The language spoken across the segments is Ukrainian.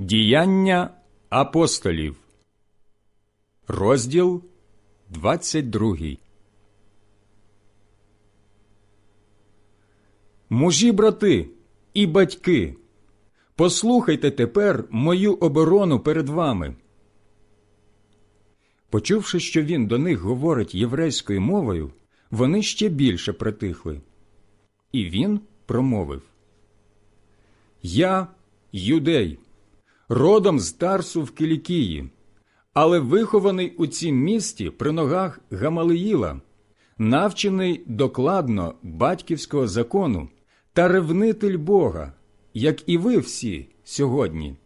Діяння апостолів, розділ 22. Мужі, брати і батьки, послухайте тепер мою оборону перед вами. Почувши, що він до них говорить єврейською мовою, вони ще більше притихли. І він промовив Я юдей, родом з Тарсу в Кілікії, але вихований у цім місті при ногах Гамалиїла, навчений докладно батьківського закону та ревнитель Бога, як і ви всі сьогодні.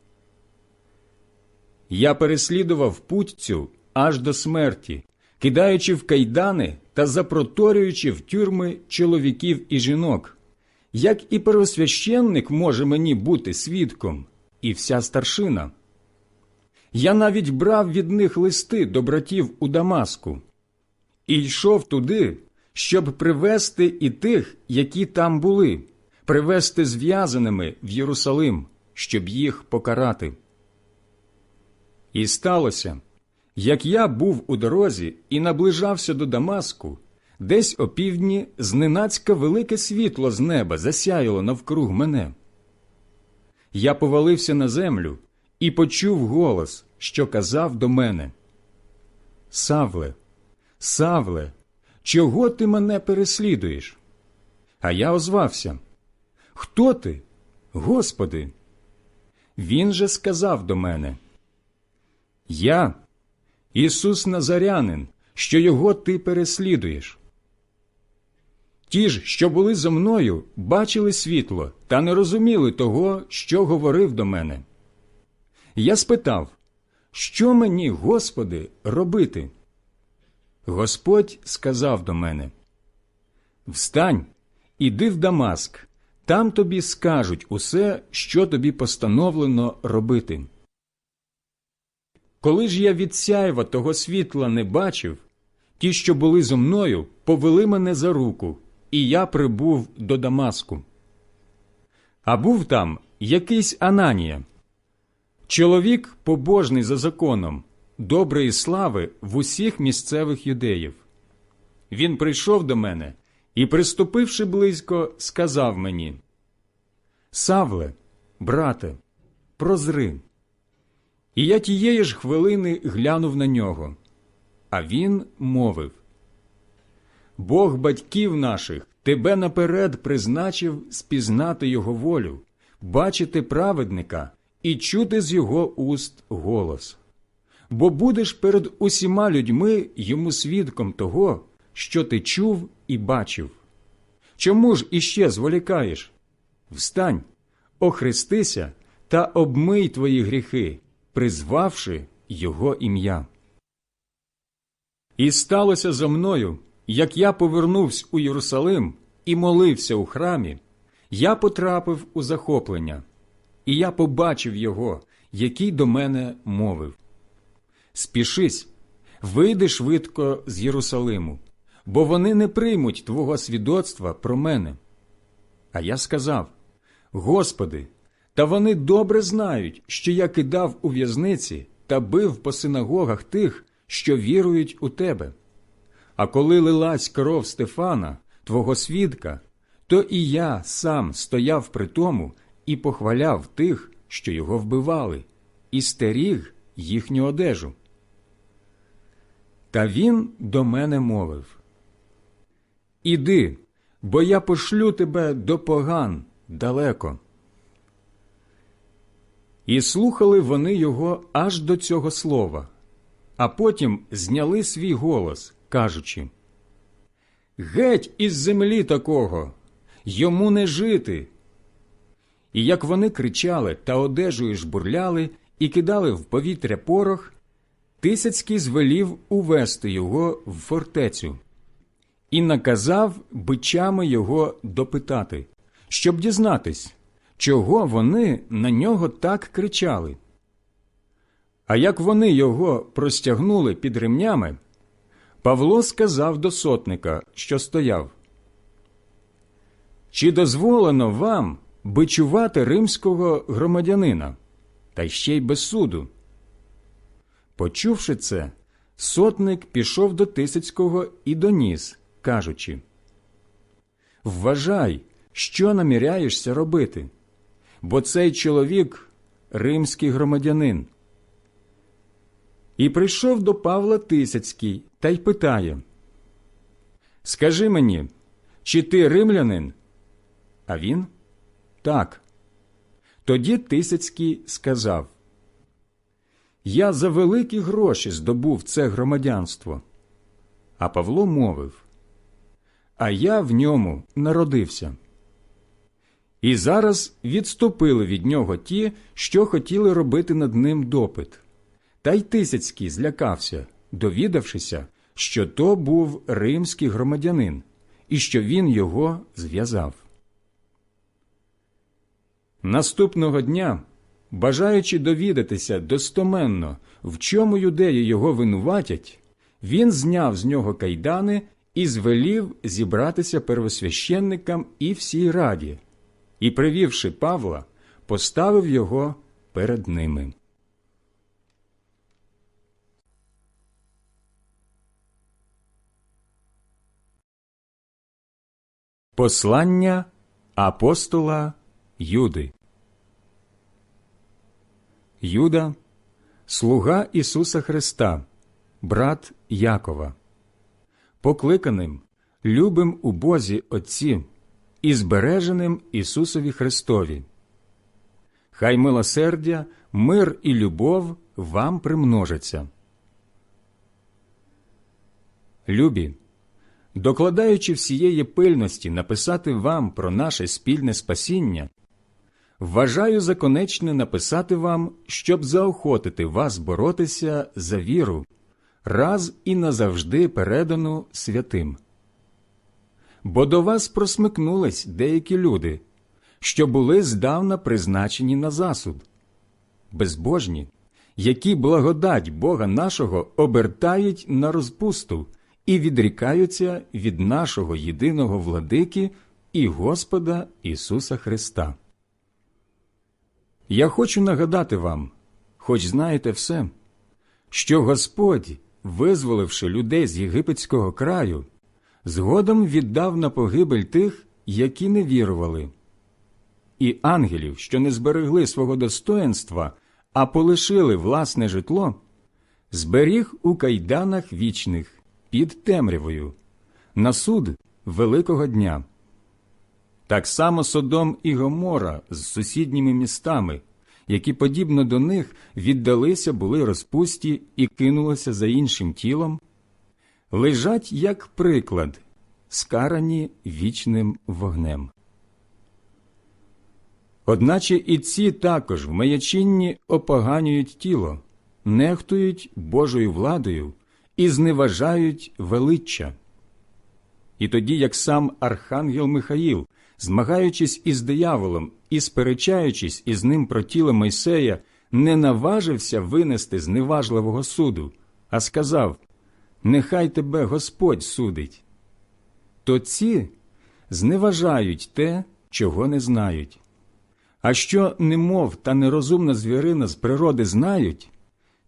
Я переслідував путь цю аж до смерті, кидаючи в кайдани та запроторюючи в тюрми чоловіків і жінок. Як і первосвященник може мені бути свідком, і вся старшина. Я навіть брав від них листи до братів у Дамаску і йшов туди, щоб привести і тих, які там були, привести зв'язаними в Єрусалим, щоб їх покарати. І сталося, як я був у дорозі і наближався до Дамаску, десь опівдні зненацька велике світло з неба засяяло навкруг мене. Я повалився на землю і почув голос, що казав до мене: Савле, Савле, чого ти мене переслідуєш? А я озвався: Хто ти, Господи? Він же сказав до мене: Я, Ісус Назарянин, що його ти переслідуєш. Ті ж, що були зо мною, бачили світло та не розуміли того, що говорив до мене. Я спитав, що мені, Господи, робити? Господь сказав до мене: Встань, іди в Дамаск, там тобі скажуть усе, що тобі постановлено робити. Коли ж я від сяйва того світла не бачив, ті, що були зо мною, повели мене за руку, і я прибув до Дамаску. А був там якийсь Ананія, чоловік побожний за законом, доброї слави в усіх місцевих юдеїв. Він прийшов до мене і, приступивши близько, сказав мені: Савле, брате, прозри. І я тієї ж хвилини глянув на нього. А він мовив: Бог батьків наших тебе наперед призначив спізнати його волю, бачити праведника і чути з його уст голос. Бо будеш перед усіма людьми йому свідком того, що ти чув і бачив. Чому ж іще зволікаєш? Встань, охрестися та обмий твої гріхи, призвавши його ім'я. І сталося за мною, як я повернувся у Єрусалим і молився у храмі, я потрапив у захоплення, і я побачив його, який до мене мовив Спішись, вийди швидко з Єрусалиму, бо вони не приймуть твого свідоцтва про мене. А я сказав Господи, та вони добре знають, що я кидав у в'язниці та бив по синагогах тих, що вірують у тебе. А коли лилась кров Стефана, твого свідка, то і я сам стояв при тому і похваляв тих, що його вбивали, і стеріг їхню одежу. Та він до мене мовив Іди, бо я пошлю тебе до поган далеко. І слухали вони його аж до цього слова, а потім зняли свій голос, кажучи Геть із землі такого, йому не жити. І як вони кричали та одежею жбурляли і кидали в повітря порох, Тисяцький звелів увести його в фортецю і наказав бичами його допитати, щоб дізнатись, чого вони на нього так кричали. А як вони його простягнули під ремнями, Павло сказав до сотника, що стояв Чи дозволено вам бичувати римського громадянина? та ще й без суду. Почувши це, сотник пішов до Тисяцького і доніс, кажучи Вважай, що наміряєшся робити, бо цей чоловік римський громадянин. І прийшов до Павла Тисяцький та й питає Скажи мені, чи ти римлянин? А він так. Тоді Тисяцький сказав Я за великі гроші здобув це громадянство. А Павло мовив А я в ньому народився. І зараз відступили від нього ті, що хотіли робити над ним допит. Та й Тисяцький злякався, довідавшися, що то був римський громадянин і що він його зв'язав. Наступного дня, бажаючи довідатися достоменно, в чому юдеї його винуватять, він зняв з нього кайдани і звелів зібратися первосвященникам і всій раді, і, привівши Павла, поставив його перед ними. Послання апостола Юди Юда, слуга Ісуса Христа, брат Якова, покликаним, любим у Бозі Отці і збереженим Ісусові Христові. Хай милосердя, мир і любов вам примножаться. Любі, докладаючи всієї пильності написати вам про наше спільне спасіння, вважаю за конечне написати вам, щоб заохотити вас боротися за віру, раз і назавжди передану святим. Бо до вас просмикнулись деякі люди, що були здавна призначені на засуд, безбожні, які благодать Бога нашого обертають на розпусту і відрікаються від нашого єдиного владики і Господа Ісуса Христа. Я хочу нагадати вам, хоч знаєте все, що Господь, визволивши людей з єгипетського краю, згодом віддав на погибель тих, які не вірували, і ангелів, що не зберегли свого достоинства, а полишили власне житло, зберіг у кайданах вічних під темрявою, на суд Великого дня. Так само Содом і Гомора з сусідніми містами, які, подібно до них, віддалися були розпусті і кинулися за іншим тілом, лежать як приклад, скарані вічним вогнем. Одначе і ці також в маячинні опоганюють тіло, нехтують Божою владою і зневажають величчя. І тоді, як сам Архангел Михаїл, змагаючись із дияволом і сперечаючись із ним про тіло Мойсея, не наважився винести зневажливого суду, а сказав Нехай тебе Господь судить. То ці зневажають те, чого не знають. А що немов та нерозумна звірина з природи знають,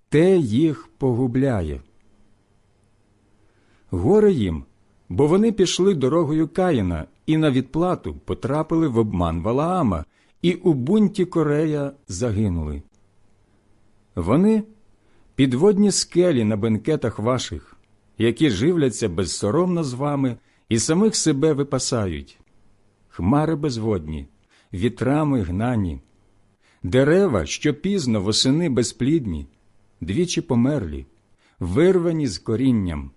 те їх погубляє. Горе їм, бо вони пішли дорогою Каїна і на відплату потрапили в обман Валаама, і у бунті Корея загинули. Вони підводні скелі на бенкетах ваших, які живляться безсоромно з вами і самих себе випасають, хмари безводні, вітрами гнані, дерева, що пізно восени безплідні, двічі померлі, вирвані з корінням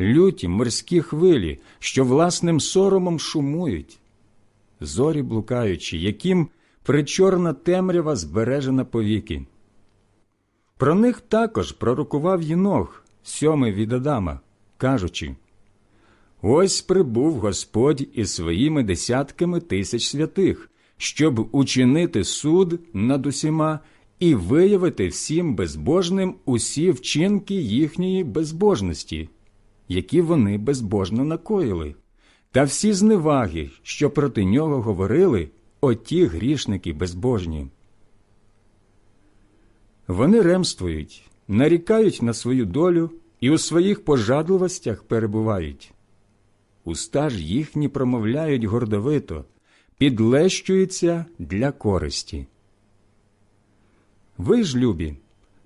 люті морські хвилі, що власним соромом шумують, зорі блукаючі, яким причорна темрява збережена повіки. Про них також пророкував Єнох, сьомий від Адама, кажучи Ось прибув Господь із своїми десятками тисяч святих, щоб учинити суд над усіма і виявити всім безбожним усі вчинки їхньої безбожності які вони безбожно накоїли, та всі зневаги, що проти нього говорили оті грішники безбожні. Вони ремствують, нарікають на свою долю і у своїх пожадливостях перебувають. Уста ж їхні промовляють гордовито, підлещуються для користі. Ви ж, любі,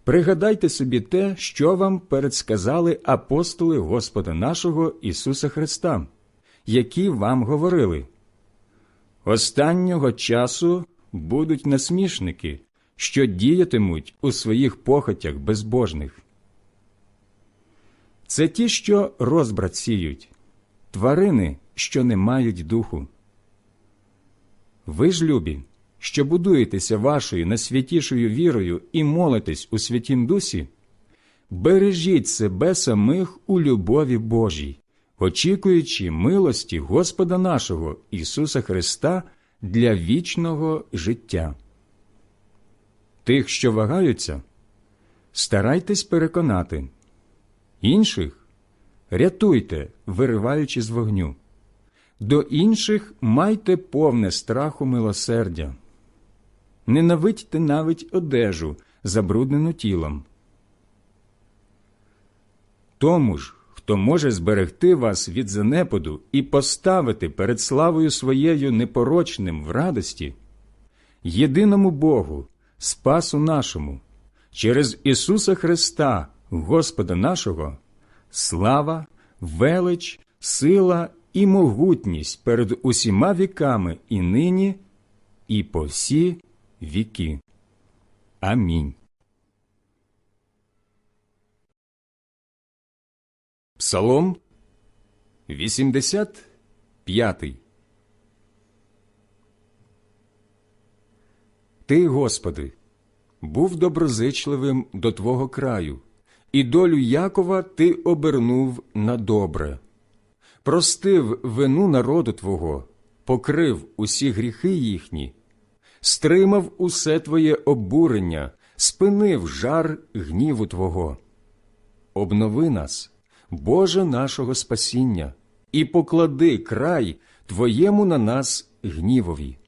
пригадайте собі те, що вам передсказали апостоли Господа нашого Ісуса Христа, які вам говорили. Останнього часу будуть насмішники, що діятимуть у своїх похотях безбожних. Це ті, що розбрат сіють, тварини, що не мають духу. Ви ж, любі, що будуєтеся вашою найсвятішою вірою і молитесь у святім дусі, бережіть себе самих у любові Божій, очікуючи милості Господа нашого Ісуса Христа для вічного життя. Тих, що вагаються, старайтесь переконати, інших рятуйте, вириваючи з вогню. До інших майте повне страху милосердя. Ненавидьте навіть одежу, забруднену тілом. Тому ж, хто може зберегти вас від занепаду і поставити перед славою своєю непорочним в радості, єдиному Богу, Спасу нашому, через Ісуса Христа, Господа нашого, слава, велич, сила і могутність перед усіма віками і нині, і по всі віки. Амінь. Псалом 85 Ти, Господи, був доброзичливим до Твого краю, і долю Якова Ти обернув на добре, простив вину народу Твого, покрив усі гріхи їхні, стримав усе Твоє обурення, спинив жар гніву Твого. Обнови нас, Боже нашого спасіння, і поклади край Твоєму на нас гнівові.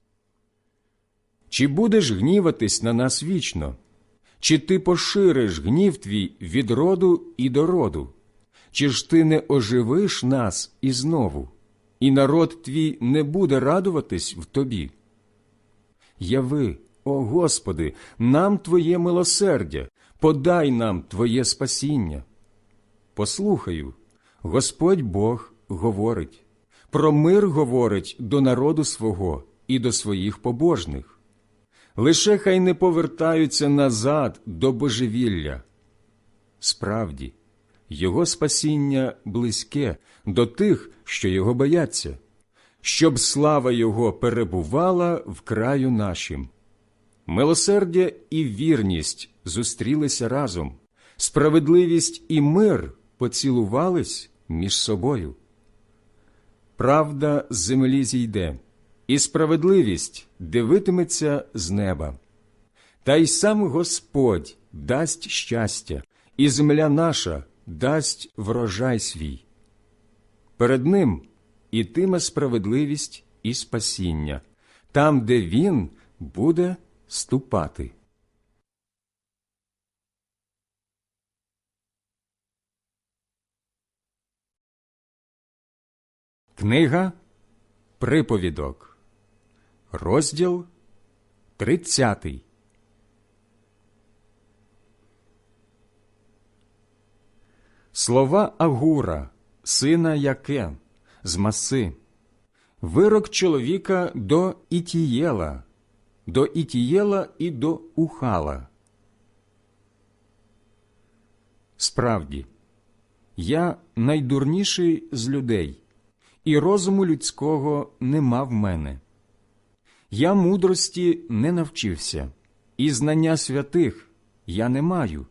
Чи будеш гніватись на нас вічно? Чи ти пошириш гнів твій від роду і до роду? Чи ж ти не оживиш нас і знову, і народ твій не буде радуватись в тобі? Яви, о Господи, нам Твоє милосердя, подай нам Твоє спасіння. Послухаю, Господь Бог говорить, про мир говорить до народу свого і до своїх побожних лише хай не повертаються назад до божевілля. Справді, його спасіння близьке до тих, що його бояться, щоб слава Його перебувала в краю нашим. Милосердя і вірність зустрілися разом, справедливість і мир поцілувались між собою. Правда з землі зійде і справедливість дивитиметься з неба. Та й сам Господь дасть щастя, і земля наша дасть врожай свій. Перед ним ітиме справедливість і спасіння, там, де він буде ступати. Книга Приповідок Розділ 30 Слова Агура, сина Яке, з маси, вирок чоловіка до Ітієла, до Ітієла і до Ухала. Справді, я найдурніший з людей, і розуму людського нема в мене. Я мудрості не навчився, і знання святих я не маю.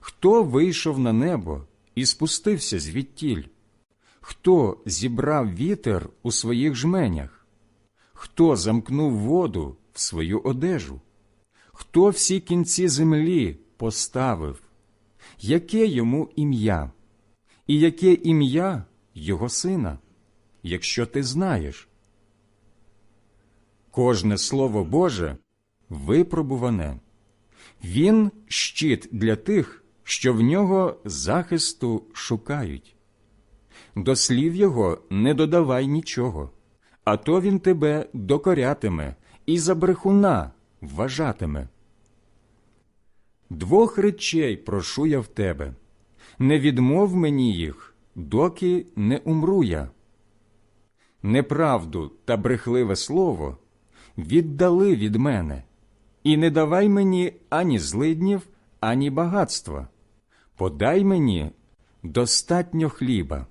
Хто вийшов на небо і спустився звідтіль? Хто зібрав вітер у своїх жменях? Хто замкнув воду в свою одежу? Хто всі кінці землі поставив? Яке йому ім'я? І яке ім'я його сина, якщо ти знаєш? Кожне слово Боже випробуване, Він щит для тих, що в нього захисту шукають. До слів його не додавай нічого, а то він тебе докорятиме і за брехуна вважатиме. Двох речей прошу я в тебе не відмов мені їх, доки не умру я. Неправду та брехливе слово віддали від мене, і не давай мені ані злиднів, ані багатства. Подай мені достатньо хліба.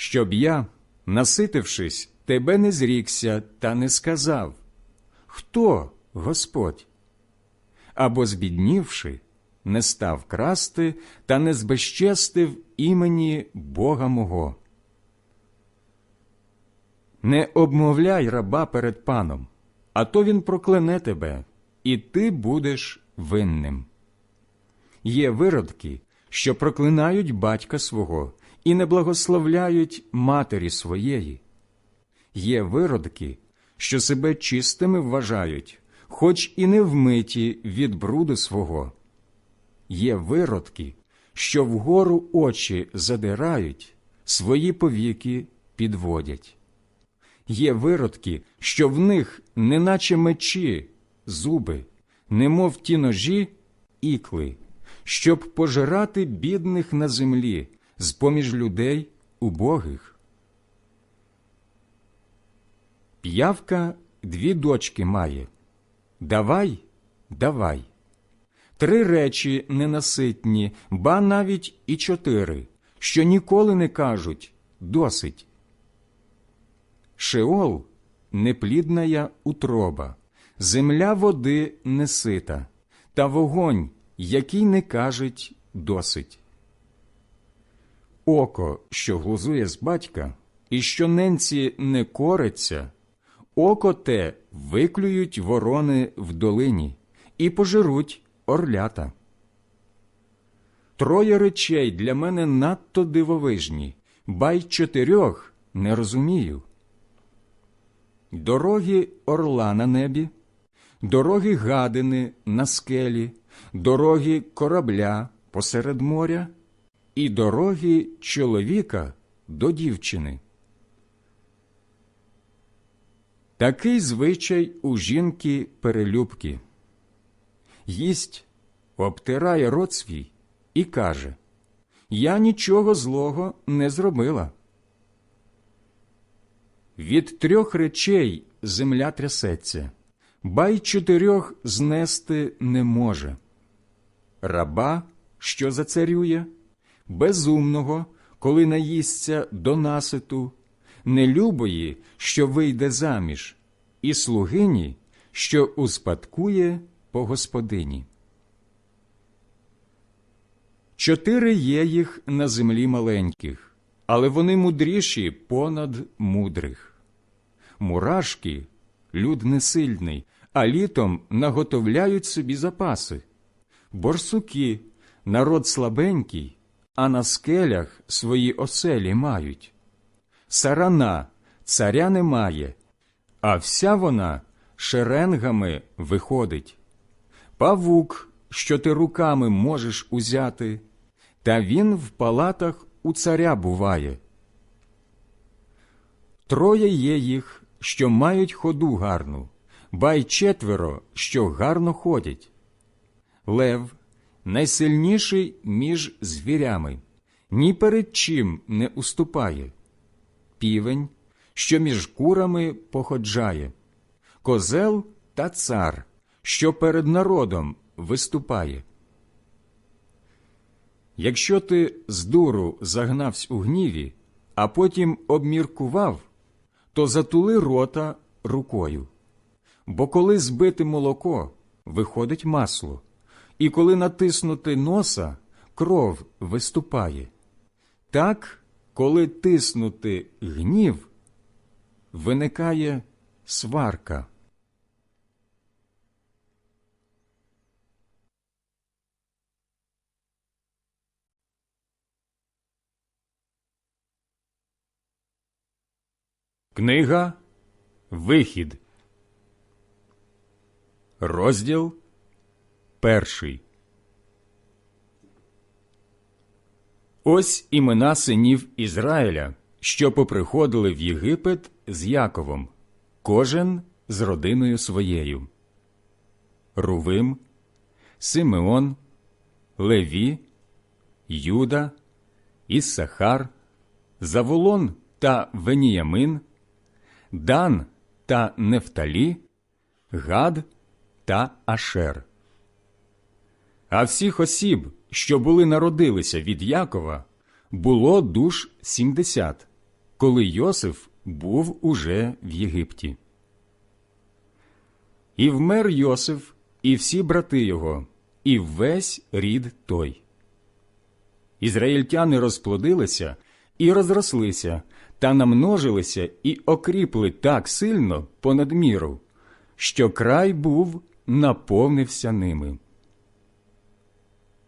Щоб я, наситившись, тебе не зрікся та не сказав Хто Господь? Або збіднівши, не став красти та не збезчестив імені Бога мого. Не обмовляй раба перед паном, а то він проклене тебе, і ти будеш винним. Є виродки, що проклинають батька свого і не благословляють матері своєї. Є виродки, що себе чистими вважають, хоч і не вмиті від бруду свого. Є виродки, що вгору очі задирають, свої повіки підводять. Є виродки, що в них, неначе мечі, зуби, немов ті ножі, ікли, щоб пожирати бідних на землі, з поміж людей убогих. П'явка дві дочки має. Давай, давай. Три речі ненаситні, ба навіть і чотири, що ніколи не кажуть досить. Шеол неплідная утроба, земля води несита, та вогонь, який не кажуть досить. Око, що глузує з батька, і що ненці не кориться, око те виклюють ворони в долині і пожируть орлята. Троє речей для мене надто дивовижні, ба й чотирьох не розумію. Дороги орла на небі, дороги гадини на скелі, дороги корабля посеред моря і дороги чоловіка до дівчини. Такий звичай у жінки перелюбки. Їсть, обтирає рот свій і каже Я нічого злого не зробила. Від трьох речей земля трясеться, ба й чотирьох знести не може. Раба, що зацарює, безумного, коли наїсться до наситу, нелюбої, що вийде заміж, і слугині, що успадкує по господині. Чотири є їх на землі маленьких, але вони мудріші понад мудрих. Мурашки люд несильний, а літом наготовляють собі запаси. Борсуки народ слабенький, а на скелях свої оселі мають. Сарана царя немає, а вся вона шеренгами виходить. Павук, що ти руками можеш узяти, та він в палатах у царя буває. Троє є їх, що мають ходу гарну, ба й четверо, що гарно ходять. Лев найсильніший між звірями, ні перед чим не уступає. Півень, що між курами походжає, козел та цар, що перед народом виступає. Якщо ти з дуру загнавсь у гніві, а потім обміркував, то затули рота рукою. Бо коли збити молоко, виходить масло, і коли натиснути носа, кров виступає. Так, коли тиснути гнів, виникає сварка. Книга Вихід, розділ перший. Ось імена синів Ізраїля, що поприходили в Єгипет з Яковом, кожен з родиною своєю. Рувим, Симеон, Леві, Юда, Іссахар, Заволон та Веніямин, Дан та Нефталі, Гад та Ашер. А всіх осіб, що були народилися від Якова, було душ сімдесят, коли Йосиф був уже в Єгипті. І вмер Йосиф, і всі брати його, і весь рід той. Ізраїльтяни розплодилися і розрослися, та намножилися і окріпли так сильно понад міру, що край був наповнився ними.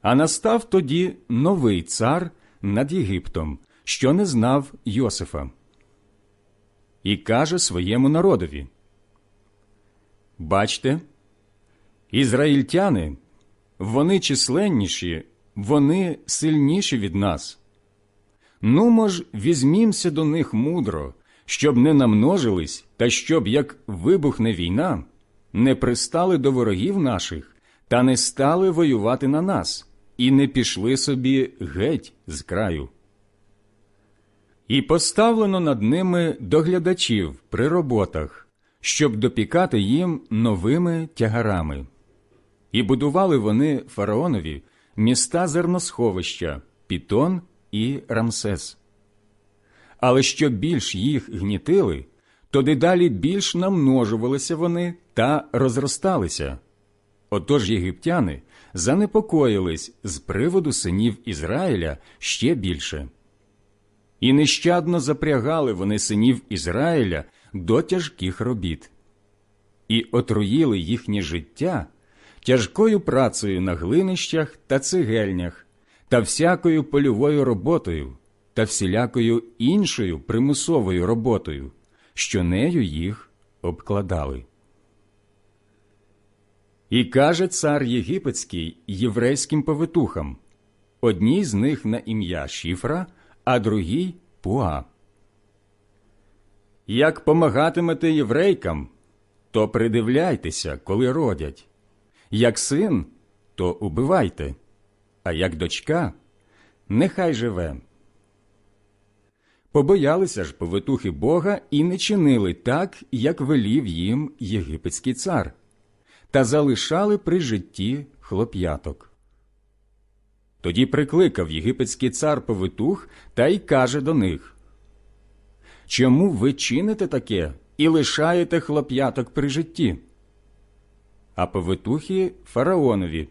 А настав тоді новий цар над Єгиптом, що не знав Йосифа, і каже своєму народові: Бачте, ізраїльтяни, вони численніші, вони сильніші від нас. Нумо ж візьмімся до них мудро, щоб не намножились, та щоб, як вибухне війна, не пристали до ворогів наших та не стали воювати на нас, і не пішли собі геть з краю. І поставлено над ними доглядачів при роботах, щоб допікати їм новими тягарами. І будували вони фараонові міста зерносховища, Пітон і Рамсес. Але що більш їх гнітили, то дедалі більш намножувалися вони та розросталися. Отож єгиптяни занепокоїлись з приводу синів Ізраїля ще більше. І нещадно запрягали вони синів Ізраїля до тяжких робіт, і отруїли їхнє життя тяжкою працею на глинищах та цегельнях, та всякою польовою роботою, та всілякою іншою примусовою роботою, що нею їх обкладали. І каже цар Єгипетський єврейським повитухам одній з них на ім'я Шіфра, а другій Пуа. Як помагатимете єврейкам, то придивляйтеся, коли родять. Як син, то убивайте, а як дочка, нехай живе. Побоялися ж повитухи Бога і не чинили так, як велів їм єгипетський цар, та залишали при житті хлоп'яток. Тоді прикликав єгипетський цар повитух та й каже до них Чому ви чините таке і лишаєте хлоп'яток при житті? А повитухи фараонові.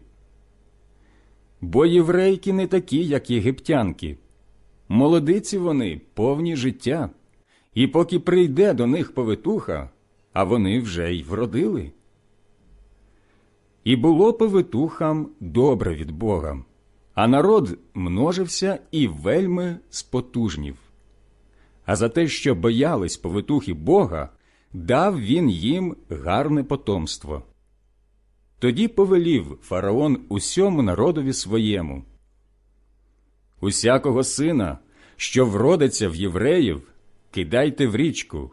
Бо єврейки не такі, як єгиптянки. Молодиці вони повні життя, і поки прийде до них повитуха, а вони вже й вродили. І було повитухам добре від Бога, а народ множився і вельми спотужнів. А за те, що боялись повитухи Бога, дав він їм гарне потомство. Тоді повелів фараон усьому народові своєму. Усякого сина, що вродиться в євреїв, кидайте в річку,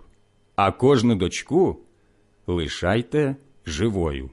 а кожну дочку лишайте живою.